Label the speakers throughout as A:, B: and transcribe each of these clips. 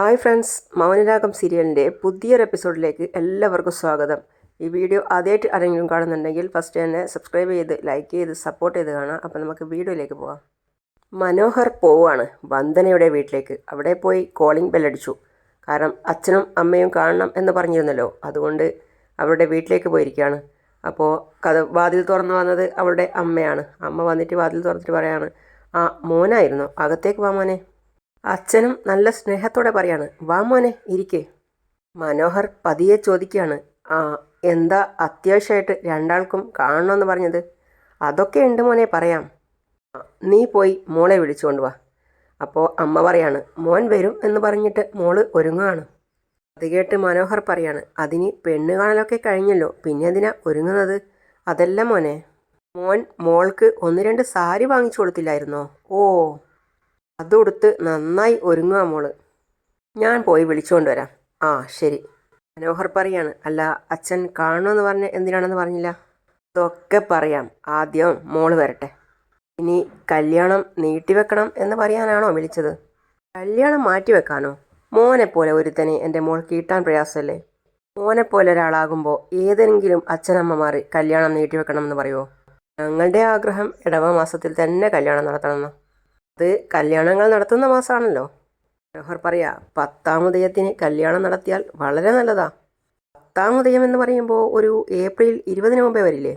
A: Hi friends Mounaragam സീരിയലിന്റെ പുതിയൊരു എപ്പിസോഡിലേക്ക് എല്ലാവർക്കും സ്വാഗതം. ഈ വീഡിയോ ആദ്യമായിട്ട് ആരെങ്കിലും കാണുന്നുണ്ടെങ്കിൽ ഫസ്റ്റ് തന്നെ സബ്സ്ക്രൈബ് ചെയ്ത് ലൈക്ക് ചെയ്ത് സപ്പോർട്ട് ചെയ്ത് കാണാം. അപ്പോൾ നമുക്ക് വീഡിയോയിലേക്ക് പോവാം മനോഹർ പോവാണ് വന്ദനയുടെ വീട്ടിലേക്ക്. അവിടെ പോയി കോളിംഗ് ബെല്ലടിച്ചു കാരണം അച്ഛനും അമ്മയും കാണണം എന്ന് പറഞ്ഞിരുന്നല്ലോ. അതുകൊണ്ട് അവരുടെ വീട്ടിലേക്ക് പോയിരിക്കുകയാണ്. അപ്പോൾ കഥ വാതിൽ തുറന്നു വന്നത് അവളുടെ അമ്മയാണ്. അമ്മ വന്നിട്ട് വാതിൽ തുറന്നിട്ട് പറയാണ് ആ മോനായിരുന്നു. അകത്തേക്ക് വാ മോനെ. അച്ഛനും നല്ല സ്നേഹത്തോടെ പറയാണ് വാ മോനെ ഇരിക്കേ. മനോഹർ പതിയെ ചോദിക്കുകയാണ് ആ എന്താ അത്യാവശ്യമായിട്ട് രണ്ടാൾക്കും കാണണമെന്ന് പറഞ്ഞത്? അതൊക്കെ ഉണ്ട് മോനെ പറയാം. നീ പോയി മോളെ വിളിച്ചുകൊണ്ട് വാ. അപ്പോൾ അമ്മ പറയാണ് മോൻ വരും എന്ന് പറഞ്ഞിട്ട് മോൾ ഒരുങ്ങുകയാണ് അത് കേട്ട് മനോഹർ പറയാണ് അതിന് പെണ്ണ് കാണലൊക്കെ കഴിഞ്ഞല്ലോ പിന്നെ എന്തിനാ ഒരുങ്ങുന്നത്? അതല്ല മോനെ മോൻ മോൾക്ക് ഒന്ന് രണ്ട് സാരി വാങ്ങിച്ചു കൊടുത്തില്ലായിരുന്നോ? ഓ അതുകൊടുത്ത് നന്നായി ഒരുങ്ങുക മോൾ. ഞാൻ പോയി വിളിച്ചുകൊണ്ട് വരാം. ആ ശരി. മനോഹർ പറയാണ്. അല്ല അച്ഛൻ കാണുമെന്ന് പറഞ്ഞ് എന്തിനാണെന്ന് പറഞ്ഞില്ല? അതൊക്കെ പറയാം. ആദ്യം മോൾ വരട്ടെ. ഇനി കല്യാണം നീട്ടിവെക്കണം എന്ന് പറയാനാണോ വിളിച്ചത്? കല്യാണം മാറ്റിവെക്കാനോ മോനെപ്പോലെ പോലെ ഒരുത്തനെ എന്റെ മോൾ കീട്ടാൻ പ്രയാസമല്ലേ മോനെപ്പോലെ പോലെ ഒരാളാകുമ്പോൾ ഏതെങ്കിലും അച്ഛനമ്മമാർ കല്യാണം നീട്ടിവെക്കണമെന്ന് പറയുമോ ഞങ്ങളുടെ ആഗ്രഹം ഇടവ മാസത്തിൽ തന്നെ കല്യാണം നടത്തണമെന്ന്? അത് കല്യാണങ്ങൾ നടത്തുന്ന മാസമാണല്ലോ മനോഹർ പറയാ പത്താം ഉദയത്തിന് കല്യാണം നടത്തിയാൽ വളരെ നല്ലതാ. പത്താം ഉദയം എന്ന് പറയുമ്പോൾ ഒരു ഏപ്രിൽ ഇരുപതിന് മുമ്പേ വരില്ലേ?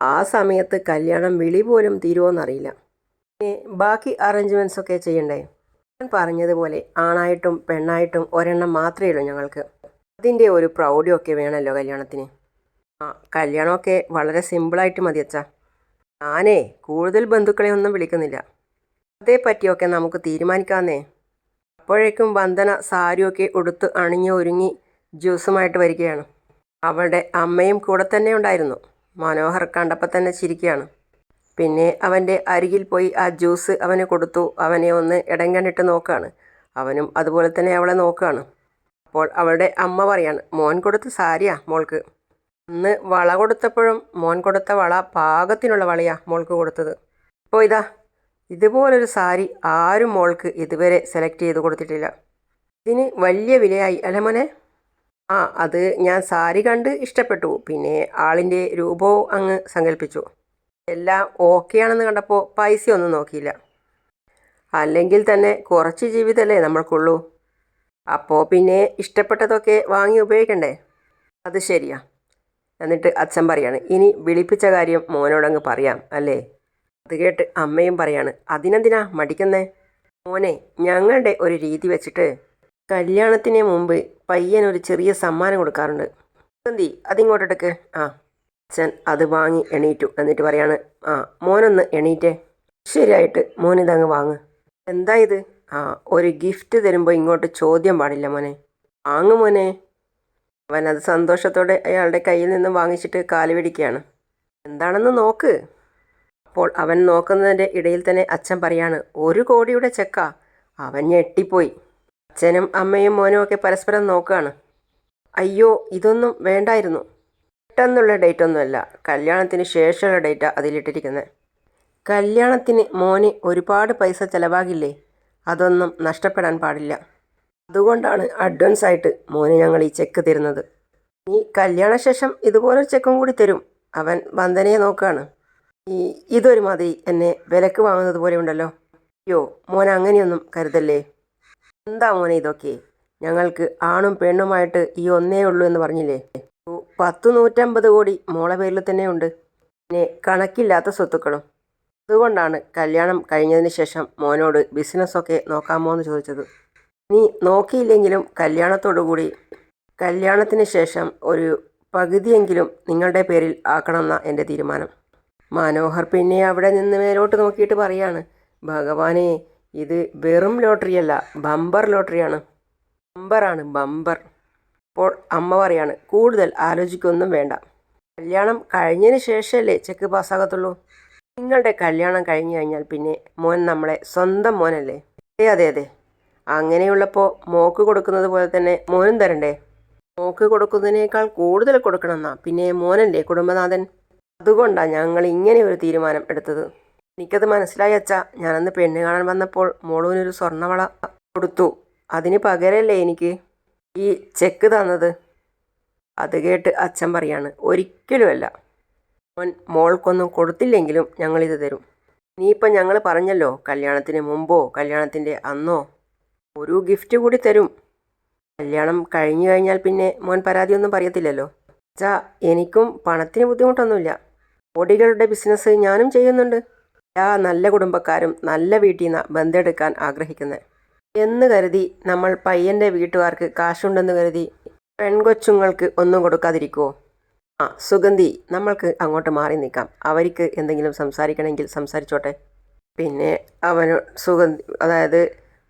A: ആ സമയത്ത് കല്യാണം വിളി പോലും തീരുമോയെന്നറിയില്ല പിന്നെ ബാക്കി അറേഞ്ച്മെന്റ്സ് ഒക്കെ ചെയ്യണ്ടേ? ഞാൻ പറഞ്ഞതുപോലെ ആണായിട്ടും പെണ്ണായിട്ടും ഒരെണ്ണം മാത്രമേ ഉള്ളൂ ഞങ്ങൾക്ക്. അതിന്റെ ഒരു പ്രൗഢിയൊക്കെ വേണമല്ലോ കല്യാണത്തിന്. ആ കല്യാണമൊക്കെ വളരെ സിമ്പിളായിട്ട് മതി ഞാനേ കൂടുതൽ ബന്ധുക്കളെ ഒന്നും വിളിക്കുന്നില്ല. അതേപ്പറ്റിയൊക്കെ നമുക്ക് തീരുമാനിക്കാന്നേ. അപ്പോഴേക്കും വന്ദന സാരിയൊക്കെ ഉടുത്ത് അണിഞ്ഞ് ഒരുങ്ങി ജ്യൂസുമായിട്ട് വരികയാണ്. അവളുടെ അമ്മയും കൂടെ തന്നെ ഉണ്ടായിരുന്നു. മനോഹർ കണ്ടപ്പോൾ തന്നെ ചിരിക്കുകയാണ്. പിന്നെ അവന്റെ അരികിൽ പോയി ആ ജ്യൂസ് അവന് കൊടുത്തു. അവനെ ഒന്ന് ഇടങ്കണ്ണിട്ട് നോക്കുകയാണ്. അവനും അതുപോലെ തന്നെ അവളെ നോക്കുകയാണ്. അപ്പോൾ അവളുടെ അമ്മ പറയാണ് മോൻ കൊടുത്ത സാരിയാ മോൾക്ക്. അന്ന് വള കൊടുത്തപ്പോഴും മോൻ കൊടുത്ത വള പാകത്തിനുള്ള വളയാ മോൾക്ക് കൊടുത്തത്. ഇപ്പോൾ ഇതാ ഇതുപോലൊരു സാരി ആരും മോൾക്ക് ഇതുവരെ സെലക്ട് ചെയ്ത് കൊടുത്തിട്ടില്ല. ഇതിന് വലിയ വിലയായി അല്ലേ മോനെ? ആ അത് ഞാൻ സാരി കണ്ട് ഇഷ്ടപ്പെട്ടു. പിന്നെ ആളിന്റെ രൂപവും അങ്ങ് സങ്കല്പിച്ചു എല്ലാം ഓക്കെയാണെന്ന് കണ്ടപ്പോൾ പൈസയൊന്നും നോക്കിയില്ല. അല്ലെങ്കിൽ തന്നെ കുറച്ച് ജീവിതമല്ലേ നമ്മൾക്കുള്ളൂ. അപ്പോൾ പിന്നെ ഇഷ്ടപ്പെട്ടതൊക്കെ വാങ്ങി ഉപയോഗിക്കണ്ടേ? അത് ശരിയാ. എന്നിട്ട് അച്ഛൻ പറയാണ് ഇനി വിളിപ്പിച്ച കാര്യം മോനോടങ്ങ് പറയാം അല്ലേ? അത് കേട്ട് അമ്മയും പറയാണ് അതിനെന്തിനാ മടിക്കുന്നേ? മോനെ ഞങ്ങളുടെ ഒരു രീതി വെച്ചിട്ട് കല്യാണത്തിന് മുമ്പ് ഒരു ചെറിയ സമ്മാനം കൊടുക്കാറുണ്ട്. എന്തി അതിങ്ങോട്ടെടുക്ക് ആ അച്ഛൻ അത് വാങ്ങി എണീറ്റു എന്നിട്ട് പറയാണ് ആ മോനൊന്ന് എണീറ്റേ. ശരിയായിട്ട് മോനിതങ്ങ് വാങ്ങ്. എന്താ ഇത്? ആ ഒരു ഗിഫ്റ്റ് തരുമ്പോൾ ഇങ്ങോട്ട് ചോദ്യം പാടില്ല മോനെ. വാങ്ങു മോനെ. അവൻ അത് സന്തോഷത്തോടെ അയാളുടെ കയ്യിൽ നിന്ന് വാങ്ങിച്ചിട്ട് കാൽ പിടിക്കുകയാണ്. എന്താണെന്ന് നോക്ക്. അപ്പോൾ അവൻ നോക്കുന്നതിന്റെ ഇടയിൽ തന്നെ അച്ഛൻ പറയാണ് ഒരു കോടിയുടെ ചെക്ക. അവൻ ഞെട്ടിപ്പോയി. അച്ഛനും അമ്മയും മോനും ഒക്കെ പരസ്പരം നോക്കുകയാണ് അയ്യോ ഇതൊന്നും വേണ്ടായിരുന്നു. പെട്ടെന്നുള്ള ഡേറ്റ് ഒന്നുമല്ല കല്യാണത്തിന് ശേഷമുള്ള ഡേറ്റാ അതിലിട്ടിരിക്കുന്നത് കല്യാണത്തിന് മോന് ഒരുപാട് പൈസ ചിലവാകില്ലേ? അതൊന്നും നഷ്ടപ്പെടാൻ പാടില്ല. അതുകൊണ്ടാണ് അഡ്വാൻസ് ആയിട്ട് മോന് ഞങ്ങൾ ഈ ചെക്ക് തരുന്നത്. ഈ കല്യാണശേഷം ഇതുപോലൊരു ചെക്കും കൂടി തരും. അവൻ വന്ദനയെ നോക്കുകയാണ് ഈ ഇതൊരു മതി എന്നെ വിലക്ക് വാങ്ങുന്നത് പോലെ ഉണ്ടല്ലോ. അയ്യോ മോൻ അങ്ങനെയൊന്നും കരുതല്ലേ? എന്താ മോനെ ഇതൊക്കെ? ഞങ്ങൾക്ക് ആണും പെണ്ണുമായിട്ട് ഈ ഒന്നേ ഉള്ളൂ എന്ന് പറഞ്ഞില്ലേ? പത്ത് നൂറ്റമ്പത് കോടി മോളെ പേരിൽ തന്നെ ഉണ്ട്. പിന്നെ കണക്കില്ലാത്ത സ്വത്തുക്കളും. അതുകൊണ്ടാണ് കല്യാണം കഴിഞ്ഞതിന് ശേഷം മോനോട് ബിസിനസ്സൊക്കെ നോക്കാമോ എന്ന് ചോദിച്ചത്. നീ നോക്കിയില്ലെങ്കിലും കല്യാണത്തോടുകൂടി കല്യാണത്തിന് ശേഷം ഒരു പകുതിയെങ്കിലും നിങ്ങളുടെ പേരിൽ ആക്കണമെന്ന എന്റെ തീരുമാനം. മനോഹർ പിന്നെ അവിടെ നിന്ന് മേലോട്ട് നോക്കിയിട്ട് പറയാണ് ഭഗവാനെ ഇത് വെറും ലോട്ടറിയല്ല ബമ്പർ ലോട്ടറിയാണ്. ബമ്പറാണ് ബമ്പർ. അപ്പോൾ അമ്മ പറയാണ് കൂടുതൽ ആലോചിക്കൊന്നും വേണ്ട. കല്യാണം കഴിഞ്ഞതിന് ശേഷമല്ലേ ചെക്ക് പാസ്സാകത്തുള്ളൂ. നിങ്ങളുടെ കല്യാണം കഴിഞ്ഞു കഴിഞ്ഞാൽ പിന്നെ മോൻ നമ്മളെ സ്വന്തം മോനല്ലേ? അതെ അതെ അതെ. അങ്ങനെയുള്ളപ്പോൾ മോക്ക് കൊടുക്കുന്നത് പോലെ തന്നെ മോനും തരണ്ടേ? മോക്ക് കൊടുക്കുന്നതിനേക്കാൾ കൂടുതൽ കൊടുക്കണമെന്നാ. പിന്നെ മോനല്ലേ കുടുംബനാഥൻ? അതുകൊണ്ടാണ് ഞങ്ങൾ ഇങ്ങനെ ഒരു തീരുമാനം എടുത്തത്. എനിക്കത് മനസ്സിലായി അച്ഛാ. ഞാനന്ന് പെണ്ണ് കാണാൻ വന്നപ്പോൾ മോളൂനൊരു സ്വർണവള കൊടുത്തു. അതിന് പകരല്ലേ എനിക്ക് ഈ ചെക്ക് തന്നത്? അത് കേട്ട് അച്ഛൻ പറയാണ് ഒരിക്കലുമല്ല. മോൻ മോൾക്കൊന്നും കൊടുത്തില്ലെങ്കിലും ഞങ്ങളിത് തരും. ഇനിയിപ്പം ഞങ്ങൾ പറഞ്ഞല്ലോ കല്യാണത്തിന് മുമ്പോ കല്യാണത്തിന്റെ അന്നോ ഒരു ഗിഫ്റ്റ് കൂടി തരും. കല്യാണം കഴിഞ്ഞു കഴിഞ്ഞാൽ പിന്നെ മോൻ പരാതിയൊന്നും പറയത്തില്ലല്ലോ. അച്ഛാ എനിക്കും പണത്തിന് ബുദ്ധിമുട്ടൊന്നുമില്ല. പൊടികളുടെ ബിസിനസ് ഞാനും ചെയ്യുന്നുണ്ട്. ആ നല്ല കുടുംബക്കാരും നല്ല വീട്ടിൽ നിന്ന് ബന്ധെടുക്കാൻ ആഗ്രഹിക്കുന്നത് എന്ന് കരുതി നമ്മൾ പയ്യന്റെ വീട്ടുകാർക്ക് കാശുണ്ടെന്ന് കരുതി പെൺകൊച്ചുങ്ങൾക്ക് ഒന്നും കൊടുക്കാതിരിക്കുമോ ആ സുഗന്ധി നമ്മൾക്ക് അങ്ങോട്ട് മാറി നിൽക്കാം. അവർക്ക് എന്തെങ്കിലും സംസാരിക്കണമെങ്കിൽ സംസാരിച്ചോട്ടെ. പിന്നെ അവന് സുഗന്ധി അതായത്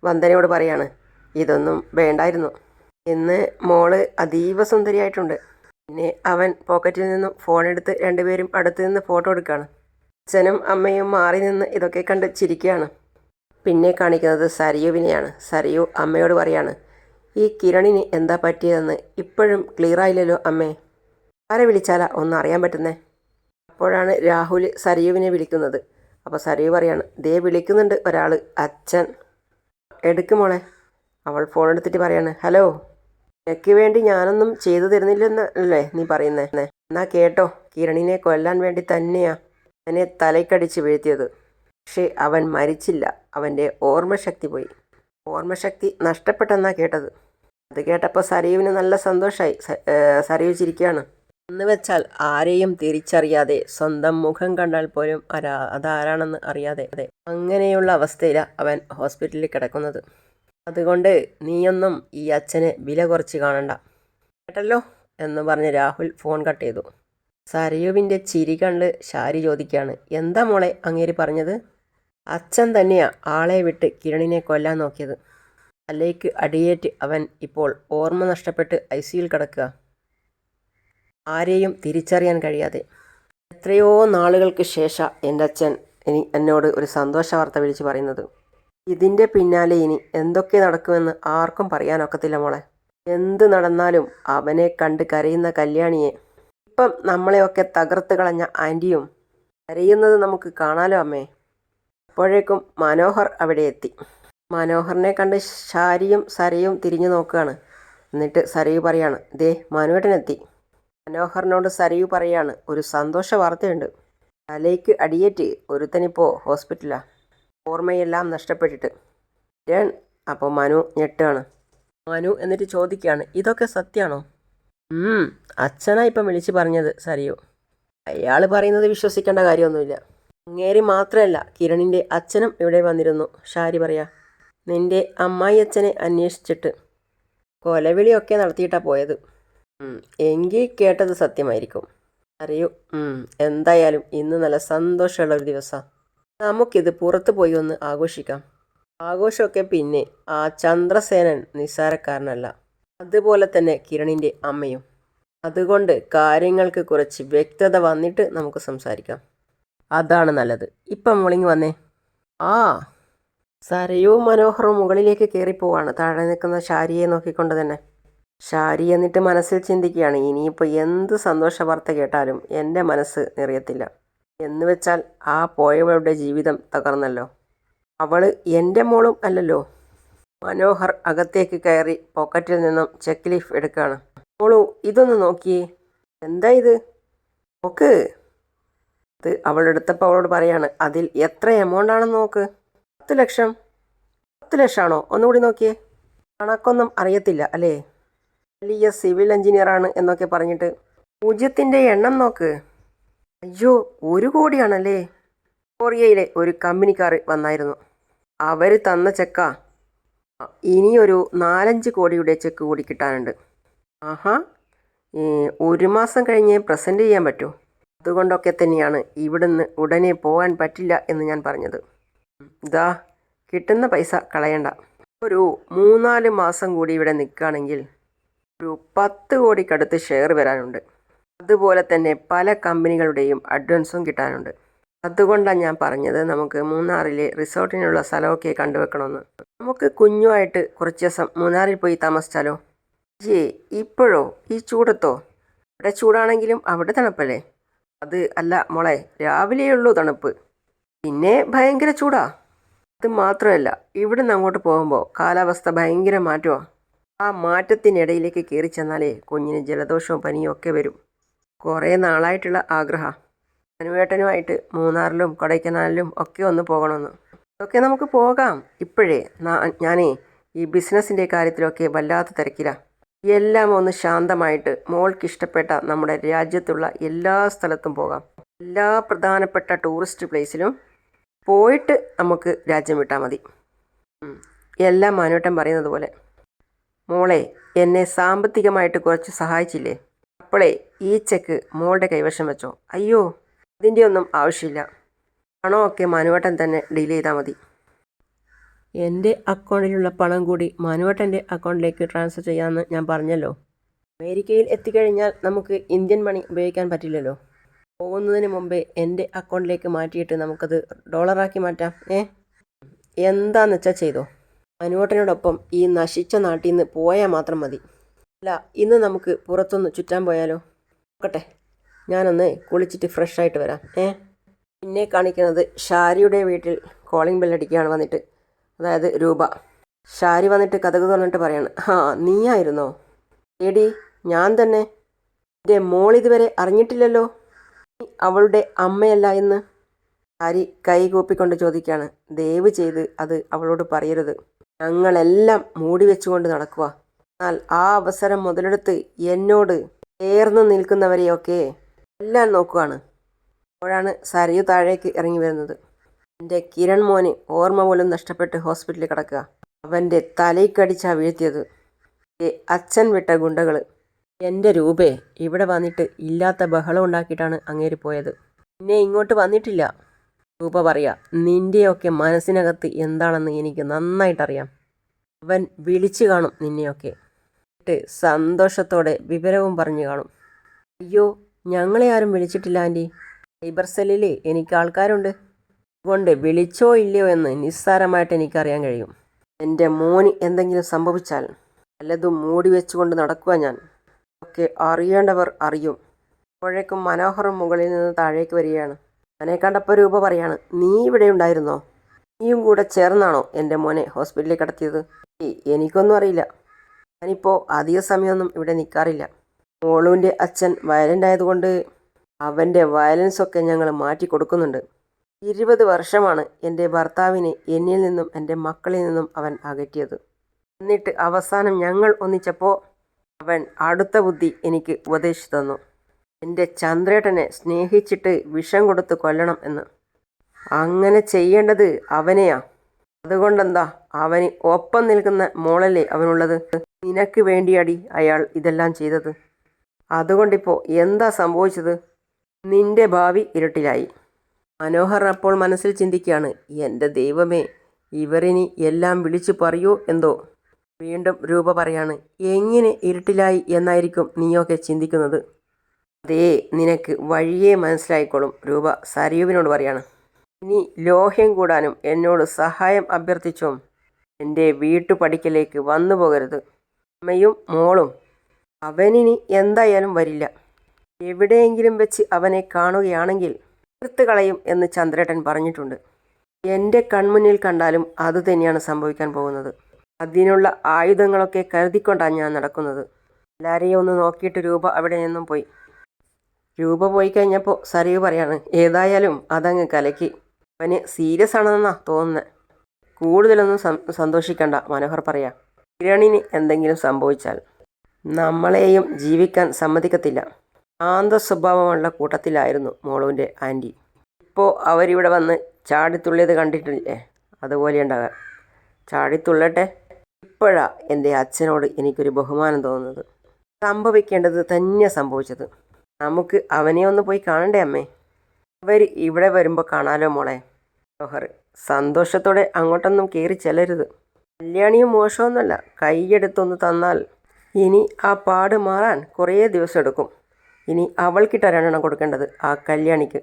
A: വന്ദനയോട് പറയാണ് ഇതൊന്നും വേണ്ടായിരുന്നു. ഇന്ന് മോൾ അതീവ സുന്ദരിയായിട്ടുണ്ട്. പിന്നെ അവൻ പോക്കറ്റിൽ നിന്നും ഫോൺ ഫോണെടുത്ത് രണ്ടുപേരും അടുത്ത് നിന്ന് ഫോട്ടോ എടുക്കുകയാണ്. അച്ഛനും അമ്മയും മാറി നിന്ന് ഇതൊക്കെ കണ്ട് ചിരിക്കുകയാണ്. പിന്നെ കാണിക്കുന്നത് സരയുവിനെയാണ് സരയു അമ്മയോട് പറയാണ് ഈ കിരണിന് എന്താ പറ്റിയതെന്ന് ഇപ്പോഴും ക്ലിയർ ആയില്ലല്ലോ അമ്മേ. ആരെ വിളിച്ചാലാ ഒന്ന് അറിയാൻ പറ്റുന്നേ? അപ്പോഴാണ് രാഹുൽ സരയുവിനെ വിളിക്കുന്നത്. അപ്പോൾ സരയു പറയാണ് ദേ വിളിക്കുന്നുണ്ട് ഒരാൾ അച്ഛൻ. എടുക്കുമോളെ അവൾ ഫോൺ എടുത്തിട്ട് പറയാണ് ഹലോ. നിനക്ക് വേണ്ടി ഞാനൊന്നും ചെയ്തു തരുന്നില്ലെന്ന് അല്ലേ നീ പറയുന്നേ? എന്നാ കേട്ടോ കിരണിനെ കൊല്ലാൻ വേണ്ടി തന്നെയാ അവനെ തലയ്ക്കടിച്ച് വീഴ്ത്തിയത്. പക്ഷേ അവൻ മരിച്ചില്ല. അവന്റെ ഓർമ്മശക്തി പോയി. ഓർമ്മശക്തി നഷ്ടപ്പെട്ടെന്നാ കേട്ടത്. അത് കേട്ടപ്പോൾ സരീവിന് നല്ല സന്തോഷമായി സരീവ് ചിരിക്കുകയാണ് എന്ന് വെച്ചാൽ ആരെയും തിരിച്ചറിയാതെ സ്വന്തം മുഖം കണ്ടാൽ പോലും അതാരാണെന്ന് അറിയാതെ അങ്ങനെയുള്ള അവസ്ഥയിലാണ് അവൻ ഹോസ്പിറ്റലിൽ കിടക്കുന്നത്. അതുകൊണ്ട് നീയൊന്നും ഈ അച്ഛന് വില കുറച്ച് കാണണ്ട. കേട്ടല്ലോ എന്ന് പറഞ്ഞ് രാഹുൽ ഫോൺ കട്ട് ചെയ്തു. സരയുവിന്റെ ചിരി കണ്ട് ഷാരി ചോദിക്കുകയാണ് എന്താ മോളെ അങ്ങേര് പറഞ്ഞത്? അച്ഛൻ തന്നെയാ ആളെ വിട്ട് കിരണിനെ കൊല്ലാൻ നോക്കിയത്. അല്ലേക്ക് അടിയേറ്റ് അവൻ ഇപ്പോൾ ഓർമ്മ നഷ്ടപ്പെട്ട് ഐ സിയിൽ കിടക്കുക. ആരെയും തിരിച്ചറിയാൻ കഴിയാതെ. എത്രയോ നാളുകൾക്ക് ശേഷം എന്റെ അച്ഛൻ എന്നോട് ഒരു സന്തോഷ വാർത്ത വിളിച്ച് പറയുന്നത്. ഇതിന്റെ പിന്നാലെ ഇനി എന്തൊക്കെ നടക്കുമെന്ന് ആർക്കും പറയാനൊക്കത്തില്ല മോളെ. എന്ത് നടന്നാലും അവനെ കണ്ട് കരയുന്ന കല്യാണിയെ. ഇപ്പം നമ്മളെയൊക്കെ തകർത്ത് കളഞ്ഞ ആന്റിയും കരയുന്നത് നമുക്ക് കാണാലോ അമ്മേ? അപ്പോഴേക്കും മനോഹർ അവിടെ എത്തി. മനോഹറിനെ കണ്ട് ശാരിയും സരയും തിരിഞ്ഞു നോക്കുകയാണ്. എന്നിട്ട് സരയു പറയാണ് ദേ മനുവേട്ടനെത്തി മനോഹറിനോട് സരയു പറയാണ് ഒരു സന്തോഷ വാർത്തയുണ്ട്. തലയ്ക്ക് അടിയേറ്റ് ഒരുത്തനിപ്പോൾ ഹോസ്പിറ്റലാണ് ഓർമ്മയെല്ലാം നഷ്ടപ്പെട്ടിട്ട്. രൺ അപ്പോൾ മനു ഞെട്ടാണ്. മനു എന്നിട്ട് ചോദിക്കുകയാണ് ഇതൊക്കെ സത്യമാണോ അച്ഛനാ ഇപ്പം വിളിച്ച് പറഞ്ഞത് സരിയോ. അയാൾ പറയുന്നത് വിശ്വസിക്കേണ്ട കാര്യമൊന്നുമില്ല. അങ്ങേരി മാത്രമല്ല കിരണിന്റെ അച്ഛനും ഇവിടെ വന്നിരുന്നു. ഷാരി പറയാ. നിന്റെ അമ്മായി അച്ഛനെ അന്വേഷിച്ചിട്ട് കൊലവിളിയൊക്കെ നടത്തിയിട്ടാണ് പോയത്. എങ്കിൽ കേട്ടത് സത്യമായിരിക്കും. അറിയൂ എന്തായാലും ഇന്ന് നല്ല സന്തോഷമുള്ള ഒരു ദിവസമാണ് നമുക്കിത് പുറത്തു പോയി ഒന്ന് ആഘോഷിക്കാം. ആഘോഷമൊക്കെ പിന്നെ ആ ചന്ദ്രസേനൻ നിസ്സാരക്കാരനല്ല. അതുപോലെ തന്നെ കിരണിന്റെ അമ്മയും. അതുകൊണ്ട് കാര്യങ്ങൾക്ക് കുറച്ച് വ്യക്തത വന്നിട്ട് നമുക്ക് സംസാരിക്കാം. അതാണ് നല്ലത്. ഇപ്പം മോളിങ് വന്നേ. ആ സരയും മനോഹറും മുകളിലേക്ക് കയറിപ്പോവാണ്. താഴെ നിൽക്കുന്ന ശാരിയെ നോക്കിക്കൊണ്ട് തന്നെ. ശാരി എന്നിട്ട് മനസ്സിൽ ചിന്തിക്കുകയാണ്. ഇനിയിപ്പോൾ എന്ത് സന്തോഷ വാർത്ത കേട്ടാലും എന്റെ മനസ്സ് നിറയത്തില്ല. എന്ന് വെച്ചാൽ ആ പോയവളുടെ ജീവിതം തകർന്നല്ലോ. അവൾ എന്റെ മോളും അല്ലല്ലോ. മനോഹർ അകത്തേക്ക് കയറി പോക്കറ്റിൽ നിന്നും ചെക്ക് ലീഫ് എടുക്കുകയാണ് മോളു ഇതൊന്ന് നോക്കിയേ. എന്താ ഇത്? നോക്ക്. ഇത് അവളെടുത്തപ്പോൾ അവളോട് പറയാണ് അതിൽ എത്ര എമൗണ്ട് ആണെന്ന് നോക്ക്. പത്ത് ലക്ഷം. പത്ത് ലക്ഷമാണോ? ഒന്നുകൂടി നോക്കിയേ. കണക്കൊന്നും അറിയത്തില്ല അല്ലേ? വലിയ സിവിൽ എഞ്ചിനീയറാണ് എന്നൊക്കെ പറഞ്ഞിട്ട് പൂജ്യത്തിന്റെ എണ്ണം നോക്ക്. അയ്യോ ഒരു കോടിയാണല്ലേ? കൊറിയയിലെ ഒരു കമ്പനിക്കാർ വന്നായിരുന്നു. അവർ തന്ന ചെക്ക. ഇനിയൊരു നാലഞ്ച് കോടിയുടെ ചെക്ക് കൂടി കിട്ടാനുണ്ട്. ആഹാ. ഒരു മാസം കഴിഞ്ഞ് പ്രസന്റ് ചെയ്യാൻ പറ്റൂ. അതുകൊണ്ടൊക്കെ തന്നെയാണ് ഇവിടുന്ന് ഉടനെ പോകാൻ പറ്റില്ല എന്ന് ഞാൻ പറഞ്ഞത്. ഇതാ കിട്ടുന്ന പൈസ കളയണ്ട. ഒരു മൂന്നാൽ മാസം കൂടി ഇവിടെ നിൽക്കുകയാണെങ്കിൽ ഒരു പത്ത് കോടിക്കടുത്ത് ഷെയർ വരാനുണ്ട്. അതുപോലെ തന്നെ പല കമ്പനികളുടെയും അഡ്വാൻസും കിട്ടാനുണ്ട്. അതുകൊണ്ടാണ് ഞാൻ പറഞ്ഞത് നമുക്ക് മൂന്നാറിലെ റിസോർട്ടിനുള്ള സ്ഥലമൊക്കെ കണ്ടുവെക്കണമെന്ന്. നമുക്ക് കുഞ്ഞുമായിട്ട് കുറച്ച് ദിവസം മൂന്നാറിൽ പോയി താമസിച്ചാലോ? ജേ ഇപ്പോഴോ? ഈ ചൂടത്തോ? ഇവിടെ ചൂടാണെങ്കിലും അവിടെ തണുപ്പല്ലേ? അത് അല്ല മോളെ രാവിലെയുള്ളൂ തണുപ്പ്. പിന്നെ ഭയങ്കര ചൂടാ. അത് മാത്രമല്ല ഇവിടുന്ന് അങ്ങോട്ട് പോകുമ്പോൾ കാലാവസ്ഥ ഭയങ്കര മാറ്റമാണ് ആ മാറ്റത്തിനിടയിലേക്ക് കയറി ചെന്നാലേ കുഞ്ഞിന് ജലദോഷവും പനിയും ഒക്കെ വരും. കുറേ നാളായിട്ടുള്ള ആഗ്രഹ. അനുവേട്ടനുമായിട്ട് മൂന്നാറിലും കൊടൈക്കനാലിലും ഒക്കെ ഒന്ന് പോകണമെന്ന് അതൊക്കെ നമുക്ക് പോകാം. ഇപ്പോഴേ ഞാനേ ഈ ബിസിനസ്സിന്റെ കാര്യത്തിലൊക്കെ വല്ലാത്ത തിരക്കിലാണ് എല്ലാം ഒന്ന് ശാന്തമായിട്ട് മോൾക്ക് ഇഷ്ടപ്പെട്ട നമ്മുടെ രാജ്യത്തുള്ള എല്ലാ സ്ഥലത്തും പോകാം. എല്ലാ പ്രധാനപ്പെട്ട ടൂറിസ്റ്റ് പ്ലേസിലും പോയിട്ട് നമുക്ക് രാജ്യം വിട്ടാൽ മതി. എല്ലാം മാനോട്ടൻ പറയുന്നത് പോലെ. മോളെ എന്നെ സാമ്പത്തികമായിട്ട് കുറച്ച് സഹായിച്ചില്ലേ? അപ്പോളേ ഈ ചെക്ക് മോളുടെ കൈവശം വെച്ചോ? അയ്യോ അതിന്റെ ഒന്നും ആവശ്യമില്ല. പണമൊക്കെ മനുവട്ടൻ തന്നെ ഡീൽ ചെയ്താൽ മതി. എന്റെ അക്കൗണ്ടിലുള്ള പണം കൂടി മനുവട്ടന്റെ അക്കൗണ്ടിലേക്ക് ട്രാൻസ്ഫർ ചെയ്യാമെന്ന് ഞാൻ പറഞ്ഞല്ലോ. അമേരിക്കയിൽ എത്തിക്കഴിഞ്ഞാൽ നമുക്ക് ഇന്ത്യൻ മണി ഉപയോഗിക്കാൻ പറ്റില്ലല്ലോ. പോകുന്നതിന് മുമ്പേ എന്റെ അക്കൗണ്ടിലേക്ക് മാറ്റിയിട്ട് നമുക്കത് ഡോളറാക്കി മാറ്റാം ഏ? എന്താന്ന് വെച്ചാൽ ചെയ്തോ? മനുവട്ടനോടൊപ്പം ഈ നശിച്ച നാട്ടിൽ നിന്ന് പോയാൽ മാത്രം മതി. അല്ല ഇന്ന് നമുക്ക് പുറത്തൊന്ന് ചുറ്റാൻ പോയാലോ? നോക്കട്ടെ. ഞാനൊന്ന് കുളിച്ചിട്ട് ഫ്രഷ് ആയിട്ട് വരാം. ഏ? പിന്നെ കാണിക്കുന്നത് ഷാരിയുടെ വീട്ടിൽ കോളിംഗ് ബെല്ലടിക്കുകയാണ് വന്നിട്ട്. അതായത് രൂപ. ഷാരി വന്നിട്ട് കഥക് പറഞ്ഞിട്ട് പറയാണ് ആ നീയായിരുന്നോ? എടി ഞാൻ തന്നെ. എന്റെ മോൾ ഇതുവരെ അറിഞ്ഞിട്ടില്ലല്ലോ. അവളുടെ അമ്മയല്ല എന്ന്. ഷാരി കൈ കൂപ്പിക്കൊണ്ട് ചോദിക്കുകയാണ് ദയവ് ചെയ്ത് അത് അവളോട് പറയരുത്. ഞങ്ങളെല്ലാം മൂടി വെച്ചുകൊണ്ട് നടക്കുക എന്നാൽ ആ അവസരം മുതലെടുത്ത് എന്നോട് ചേർന്ന് നിൽക്കുന്നവരെയൊക്കെ എല്ലാം നോക്കുകയാണ് അപ്പോഴാണ് സരയു താഴേക്ക് ഇറങ്ങി വരുന്നത്. എന്റെ കിരൺ മോന് ഓർമ്മ പോലും നഷ്ടപ്പെട്ട് ഹോസ്പിറ്റലിൽ കിടക്കുക. അവന്റെ തലയ്ക്കടിച്ചാ വീഴ്ത്തിയത്. അച്ഛൻ വിട്ട ഗുണ്ടകൾ എന്റെ രൂപേ ഇവിടെ വന്നിട്ട് ഇല്ലാത്ത ബഹളം ഉണ്ടാക്കിയിട്ടാണ് അങ്ങേര് പോയത്. പിന്നെ ഇങ്ങോട്ട് വന്നിട്ടില്ല. രൂപ പറയാ നിന്റെയൊക്കെ മനസ്സിനകത്ത് എന്താണെന്ന് എനിക്ക് നന്നായിട്ടറിയാം. അവൻ വിളിച്ചു കാണും നിന്നെയൊക്കെ. എന്നിട്ട് സന്തോഷത്തോടെ വിവരവും പറഞ്ഞു കാണും. അയ്യോ ഞങ്ങളെ ആരും വിളിച്ചിട്ടില്ല ആന്റി സൈബർ സെല്ലിൽ എനിക്ക് ആൾക്കാരുണ്ട്. അതുകൊണ്ട് വിളിച്ചോ ഇല്ലയോ എന്ന് നിസ്സാരമായിട്ട് എനിക്കറിയാൻ കഴിയും. എന്റെ മോന് എന്തെങ്കിലും സംഭവിച്ചാൽ വല്ലതും മൂടി വെച്ചുകൊണ്ട് നടക്കുക ഞാൻ. ഒക്കെ അറിയേണ്ടവർ അറിയും. അപ്പോഴേക്കും മനോഹരം മുകളിൽ നിന്ന് താഴേക്ക് വരികയാണ്. അവനെ കണ്ടപ്പോൾ രൂപ പറയാണ്. നീ ഇവിടെ ഉണ്ടായിരുന്നോ? നീയും കൂടെ ചേർന്നാണോ എന്റെ മോനെ ഹോസ്പിറ്റലിൽ കിടത്തിയത്? എനിക്കൊന്നും അറിയില്ല. ഞാനിപ്പോൾ അധിക സമയമൊന്നും ഇവിടെ നിൽക്കാറില്ല മോളുവിന്റെ അച്ഛൻ വയലന്റ് ആയതുകൊണ്ട് അവന്റെ വയലൻസൊക്കെ ഞങ്ങൾ മാറ്റി കൊടുക്കുന്നുണ്ട്. ഇരുപത് വർഷമാണ് എന്റെ ഭർത്താവിനെ എന്നിൽ നിന്നും എന്റെ മക്കളിൽ നിന്നും അവൻ അകറ്റിയത്. എന്നിട്ട് അവസാനം ഞങ്ങൾ ഒന്നിച്ചപ്പോൾ അവൻ അടുത്ത ബുദ്ധി എനിക്ക് ഉപദേശിച്ചു തന്നു. എന്റെ ചന്ദ്രേട്ടനെ സ്നേഹിച്ചിട്ട് വിഷം കൊടുത്ത് കൊല്ലണം എന്ന്. അങ്ങനെ ചെയ്യേണ്ടത് അവനെയാ. അതുകൊണ്ടെന്താ? അവന് ഒപ്പം നിൽക്കുന്ന മോളല്ലേ അവനുള്ളത്? നിനക്ക് വേണ്ടിയടി അയാൾ ഇതെല്ലാം ചെയ്തത്. അതുകൊണ്ടിപ്പോൾ എന്താ സംഭവിച്ചത്? നിന്റെ ഭാവി ഇരുട്ടിലായി. മനോഹർ അപ്പോൾ മനസ്സിൽ ചിന്തിക്കുകയാണ് എന്റെ ദൈവമേ ഇവരിനി എല്ലാം വിളിച്ചു പറയൂ എന്തോ? വീണ്ടും രൂപ പറയാണ് എങ്ങനെ ഇരുട്ടിലായി എന്നായിരിക്കും നീയൊക്കെ ചിന്തിക്കുന്നത്? അതേ നിനക്ക് വഴിയേ മനസ്സിലായിക്കോളും രൂപ സരയുവിനോട് പറയാണ്. ഇനി ലോഹ്യം കൂടാനും എന്നോട് സഹായം അഭ്യർത്ഥിച്ചും. എന്റെ വീട്ടുപടിക്കലേക്ക് വന്നു പോകരുത് അമ്മയും മോളും. അവനിനി എന്തായാലും വരില്ല. എവിടെയെങ്കിലും വെച്ച് അവനെ കാണുകയാണെങ്കിൽ തീർത്ത് കളയും എന്ന് ചന്ദ്രേട്ടൻ പറഞ്ഞിട്ടുണ്ട്. എന്റെ കൺമുന്നിൽ കണ്ടാലും അതുതന്നെയാണ് സംഭവിക്കാൻ പോകുന്നത്. അതിനുള്ള ആയുധങ്ങളൊക്കെ കരുതിക്കൊണ്ടാണ് ഞാൻ നടക്കുന്നത്. എല്ലാവരെയും ഒന്ന് നോക്കിയിട്ട് രൂപ അവിടെ നിന്നും പോയി. രൂപ പോയി കഴിഞ്ഞപ്പോൾ സരയു പറയാണ് ഏതായാലും അതങ്ങ് കലക്കി. അവന് സീരിയസ് ആണെന്നാ തോന്നുന്നത് കൂടുതലൊന്നും സന്തോഷിക്കണ്ട മനോഹർ പറയാ. കിരണിന് എന്തെങ്കിലും സംഭവിച്ചാൽ നമ്മളെയും ജീവിക്കാൻ സമ്മതിക്കത്തില്ല. ശാന്ത സ്വഭാവമുള്ള കൂട്ടത്തിലായിരുന്നു മോളുവിന്റെ ആന്റി. ഇപ്പോൾ അവരിവിടെ വന്ന് ചാടിത്തുള്ളിയത് കണ്ടിട്ടില്ലേ? അതുപോലെ ഉണ്ടാകാൻ ചാടിത്തുള്ളട്ടെ? ഇപ്പോഴാ എന്റെ അച്ഛനോട് എനിക്കൊരു ബഹുമാനം തോന്നുന്നത്. സംഭവിക്കേണ്ടത് തന്നെ സംഭവിച്ചത്. നമുക്ക് അവനെ ഒന്ന് പോയി കാണണ്ടേ അമ്മേ? അവർ ഇവിടെ വരുമ്പോൾ കാണാലോ മോളെ? സന്തോഷത്തോടെ അങ്ങോട്ടൊന്നും കയറി ചെല്ലരുത്. കല്യാണിയും മോശമൊന്നുമല്ല. കൈയെടുത്തൊന്ന് തന്നാൽ ഇനി ആ പാട് മാറാൻ കുറേ ദിവസം എടുക്കും ഇനി അവൾക്കിട്ട രണ്ടെണ്ണം കൊടുക്കേണ്ടത് ആ കല്യാണിക്ക്.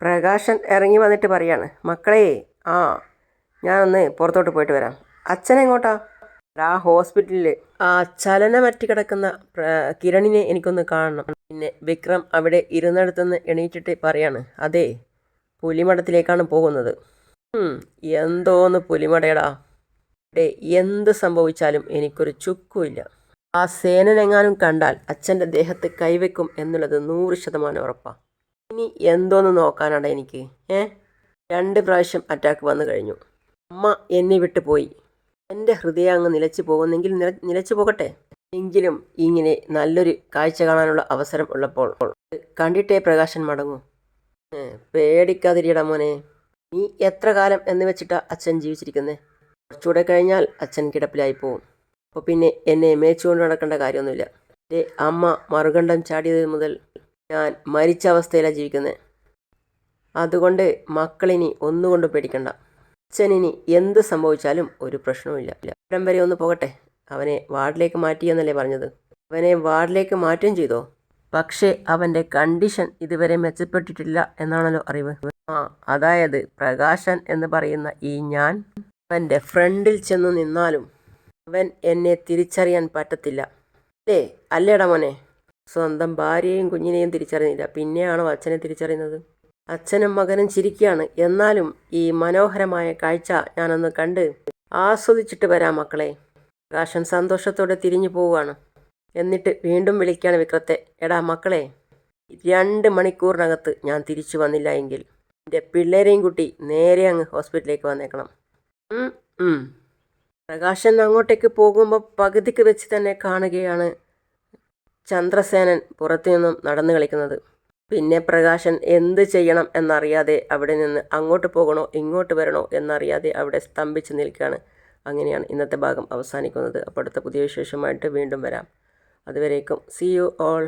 A: പ്രകാശൻ ഇറങ്ങി വന്നിട്ട് പറയാണ് മക്കളെ ആ ഞാനൊന്ന് പുറത്തോട്ട് പോയിട്ട് വരാം. അച്ഛനെങ്ങോട്ടാ ആ ഹോസ്പിറ്റലിൽ ആ ചലനമറ്റ് കിടക്കുന്ന കിരണിനെ എനിക്കൊന്ന് കാണണം. പിന്നെ വിക്രം അവിടെ ഇരുന്നിടത്തുനിന്ന് എണീറ്റിട്ട് പറയാണ് അതെ പുലിമടത്തിലേക്കാണ് പോകുന്നത്. എന്തോന്ന് പുലിമടയടാ എന്ത് സംഭവിച്ചാലും എനിക്കൊരു ചുക്കുമില്ല. ആ സേനനെങ്ങാനും കണ്ടാൽ അച്ഛന്റെ ദേഹത്ത് കൈവെക്കും എന്നുള്ളത് നൂറ് ശതമാനം ഉറപ്പാണ് ഇനി എന്തോന്ന് നോക്കാനാണ് എനിക്ക് ഏ? രണ്ട് പ്രാവശ്യം അറ്റാക്ക് വന്നു കഴിഞ്ഞു. അമ്മ എന്നെ വിട്ടു പോയി. എന്റെ ഹൃദയം അങ്ങ് നിലച്ചു പോകുന്നെങ്കിൽ നില നിലച്ചു പോകട്ടെ? എങ്കിലും ഇങ്ങനെ നല്ലൊരു കാഴ്ച കാണാനുള്ള അവസരം ഉള്ളപ്പോൾ കണ്ടിട്ടേ പ്രകാശൻ മടങ്ങൂ. പേടിക്കാതിരിയടാ മോനെ. നീ എത്ര കാലം എന്ന് വെച്ചിട്ടാ അച്ഛൻ ജീവിച്ചിരിക്കുന്നേ? കുറച്ചുകൂടെ കഴിഞ്ഞാൽ അച്ഛൻ കിടപ്പിലായി പോകും അപ്പോൾ പിന്നെ എന്നെ മേച്ചുകൊണ്ട് നടക്കേണ്ട കാര്യമൊന്നുമില്ല. എന്റെ അമ്മ മറുകണ്ഠം ചാടിയത് മുതൽ ഞാൻ മരിച്ച അവസ്ഥയിലാണ് ജീവിക്കുന്നത്. അതുകൊണ്ട് മക്കളിനി ഒന്നുകൊണ്ടും പേടിക്കണ്ട. അച്ഛനിനി എന്ത് സംഭവിച്ചാലും ഒരു പ്രശ്നവുമില്ല. ഇടം വരെ ഒന്ന് പോകട്ടെ. അവനെ വാർഡിലേക്ക് മാറ്റിയെന്നല്ലേ പറഞ്ഞത്. അവനെ വാർഡിലേക്ക് മാറ്റുകയും ചെയ്തോ? പക്ഷേ അവന്റെ കണ്ടീഷൻ ഇതുവരെ മെച്ചപ്പെട്ടിട്ടില്ല എന്നാണല്ലോ അറിവ്. ആ അതായത് പ്രകാശൻ എന്ന് പറയുന്ന ഈ ഞാൻ അവന്റെ ഫ്രണ്ടിൽ ചെന്ന് നിന്നാലും അവൻ എന്നെ തിരിച്ചറിയാൻ പറ്റത്തില്ല. അല്ലേ അല്ലേടാ മോനെ? സ്വന്തം ഭാര്യയെയും കുഞ്ഞിനെയും തിരിച്ചറിയുന്നില്ല. പിന്നെയാണോ അച്ഛനെ തിരിച്ചറിയുന്നത്? അച്ഛനും മകനും ചിരിക്കുകയാണ്. എന്നാലും ഈ മനോഹരമായ കാഴ്ച ഞാനൊന്ന് കണ്ട് ആസ്വദിച്ചിട്ട് വരാം മക്കളെ. പ്രകാശൻ സന്തോഷത്തോടെ തിരിഞ്ഞു പോവുകയാണ്. എന്നിട്ട് വീണ്ടും വിളിക്കുകയാണ് വിക്രത്തെ. എടാ മക്കളെ രണ്ട് മണിക്കൂറിനകത്ത് ഞാൻ തിരിച്ചു വന്നില്ല എങ്കിൽ. എന്റെ പിള്ളേരെയും കുട്ടി നേരെ അങ്ങ് ഹോസ്പിറ്റലിലേക്ക് വന്നേക്കണം. പ്രകാശൻ അങ്ങോട്ടേക്ക് പോകുമ്പോൾ പകുതിക്ക് വെച്ച് തന്നെ കാണുകയാണ് ചന്ദ്രസേനൻ പുറത്തു നിന്നും നടന്നു കളിക്കുന്നത്. പിന്നെ പ്രകാശൻ എന്ത് ചെയ്യണം എന്നറിയാതെ അവിടെ നിന്ന് അങ്ങോട്ട് പോകണോ ഇങ്ങോട്ട് വരണോ എന്നറിയാതെ അവിടെ സ്തംഭിച്ച് നിൽക്കുകയാണ്. അങ്ങനെയാണ് ഇന്നത്തെ ഭാഗം അവസാനിക്കുന്നത്. അപ്പോൾ അടുത്ത പുതിയ വിശേഷമായിട്ട് വീണ്ടും വരാം. അതുവരേക്കും സി യു ഓൾ